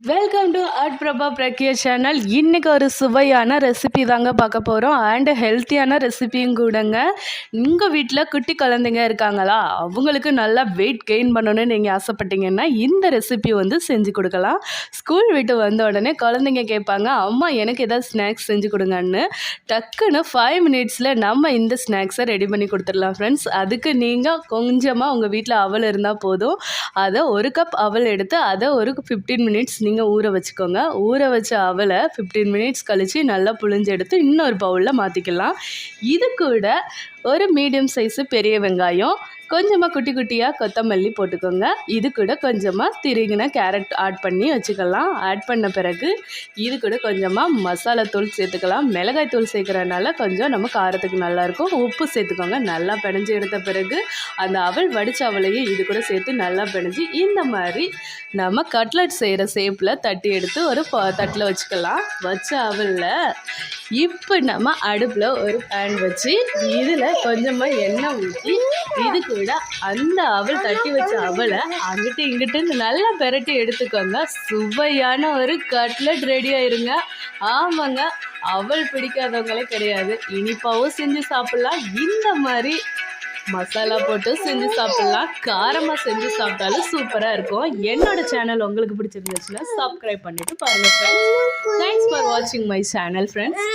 Welcome to art Prabha Pragya channel இன்றைக்கி ஒரு சுவையான ரெசிபி தாங்க பார்க்க போகிறோம் அண்டு ஹெல்த்தியான ரெசிபியும் கூடங்க. உங்கள் வீட்டில் குட்டி குழந்தைங்க இருக்காங்களா? அவங்களுக்கு நல்லா வெயிட் கெயின் பண்ணணும்னு நீங்கள் ஆசைப்பட்டீங்கன்னா இந்த ரெசிபி வந்து செஞ்சு கொடுக்கலாம். ஸ்கூல் விட்டு வந்த உடனே குழந்தைங்க கேட்பாங்க அம்மா எனக்கு ஏதாவது ஸ்நாக்ஸ் செஞ்சு கொடுங்கன்னு. டக்குன்னு ஃபைவ் மினிட்ஸில் நம்ம இந்த ஸ்நாக்ஸை ரெடி பண்ணி கொடுத்துடலாம் ஃப்ரெண்ட்ஸ் அதுக்கு நீங்கள் கொஞ்சமாக உங்கள் வீட்டில் அவல் இருந்தால் போதும். அதை ஒரு கப் அவல் எடுத்து அதை ஒரு ஃபிஃப்டீன் மினிட்ஸ் நீங்கள் ஊற வச்சுக்கோங்க. ஊற வச்ச அவலை ஃபிஃப்டீன் மினிட்ஸ் கழித்து நல்லா புழிஞ்சு எடுத்து இன்னொரு பவுலில் மாற்றிக்கலாம் இது கூட ஒரு மீடியம் சைஸு பெரிய வெங்காயம் கொஞ்சமாக குட்டி குட்டியாக கொத்தமல்லி போட்டுக்கோங்க. இது கூட கொஞ்சமாக திருகின கேரட் ஆட் பண்ணி வச்சுக்கலாம். ஆட் பண்ண பிறகு இது கூட கொஞ்சமாக மசாலா தூள் சேர்த்துக்கலாம். மிளகாய் தூள் சேர்க்குறதுனால கொஞ்சம் நம்ம காரத்துக்கு நல்லாயிருக்கும் உப்பு சேர்த்துக்கோங்க. நல்லா பிணைஞ்சு எடுத்த பிறகு அந்த அவள் வடித்த அவளையும் இது கூட சேர்த்து நல்லா பிணைஞ்சு இந்த மாதிரி நம்ம கட்லட் செய்கிற ஷேப்பில் தட்டி எடுத்து ஒரு ப- தட்டில் வச்சுக்கலாம். வச்ச அவலில் இப்போ நம்ம அடுப்பில் ஒரு பேன் வச்சு இதில் கொஞ்சமாக எண்ணெய் ஊற்றி இது கூட அந்த அவள் தட்டி வச்ச அவளை அங்கிட்டு இங்கிட்டு நல்லா பெரட்டி எடுத்துக்கோங்க. சுவையான ஒரு கட்லட் ரெடி ஆயிருங்க. ஆமாங்க அவல் பிடிக்காதவங்களே கிடையாது. இனிப்பாவும் செஞ்சு சாப்பிட்லாம். இந்த மாதிரி மசாலா போட்டு செஞ்சு சாப்பிட்லாம். காரமாக செஞ்சு சாப்பிட்டாலும் சூப்பராக இருக்கும். என்னோட சேனல் உங்களுக்கு பிடிச்சிருந்துச்சுன்னா சப்ஸ்கிரைப் பண்ணிட்டு பாருங்கள் ஃப்ரெண்ட்ஸ் தேங்க்ஸ் ஃபார் வாட்சிங் மை சேனல் ஃப்ரெண்ட்ஸ்